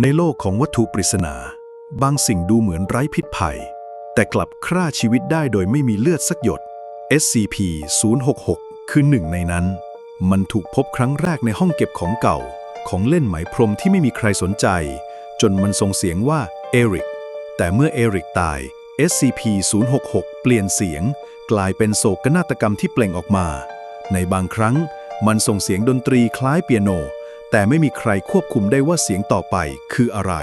ในโลกของวัตถุปริศนา บางสิ่งดูเหมือนไร้พิษภัย แต่กลับฆ่าชีวิตได้โดยไม่มีเลือดสักหยด SCP-066 คือหนึ่งในนั้น มันถูกพบครั้งแรกในห้องเก็บของเก่า ของเล่นไหมพรมที่ไม่มีใครสนใจ จนมันส่งเสียงว่าเอริก แต่เมื่อเอริกตาย SCP-066 เปลี่ยนเสียง กลายเป็นโศกนาฏกรรมที่เปล่งออกมา ในบางครั้งมันส่งเสียงดนตรีคล้ายเปียโน แต่ไม่มีใครควบคุมได้ว่าเสียงต่อไปคืออะไร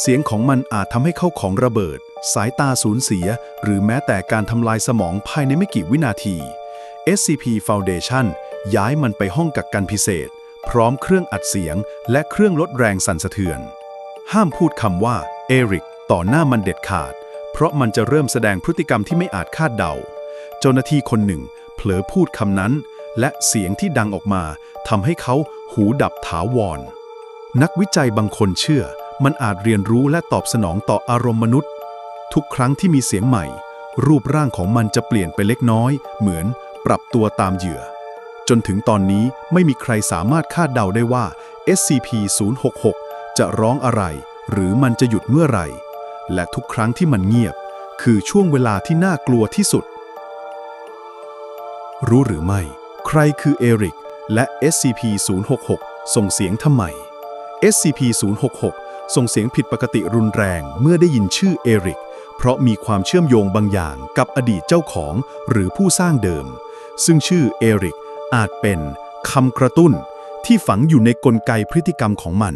เสียงของมันอาจทำให้เข้าของระเบิด สายตาสูญเสีย หรือแม้แต่การทำลายสมองภายในไม่กี่วินาที SCP Foundation ย้ายมันไปห้องกักกันพิเศษ พร้อมเครื่องอัดเสียง และเครื่องลดแรงสั่นสะเทือน ห้ามพูดคำว่าเอริกต่อหน้ามันเด็ดขาด เพราะมันจะเริ่มแสดงพฤติกรรมที่ไม่อาจคาดเดา เจ้าหน้าที่คนหนึ่ง เผลอพูดคำนั้น และเสียงที่ดังออกมา ทำให้เขาหูดับถาวร นักวิจัยบางคนเชื่อ มันอาจเรียนรู้และตอบสนองต่ออารมณ์มนุษย์ ทุกครั้งที่มีเสียงใหม่ รูปร่างของมันจะเปลี่ยนไปเล็กน้อย เหมือนปรับตัวตามเหยื่อ จนถึงตอนนี้ไม่มีใครสามารถคาดเดาได้ว่า SCP-066 จะร้องอะไร หรือมันจะหยุดเมื่อไหร่ และทุกครั้งที่มันเงียบ คือช่วงเวลาที่น่ากลัวที่สุด รู้หรือไม่ ใครคือเอริก และ SCP-066 ส่งเสียงทำไม SCP-066 ส่งเสียงผิดปกติรุนแรงเมื่อได้ยินชื่อเอริก เพราะมีความเชื่อมโยงบางอย่างกับอดีตเจ้าของหรือผู้สร้างเดิม ซึ่งชื่อเอริกอาจเป็นคำกระตุ้นที่ฝังอยู่ในกลไกพฤติกรรมของมัน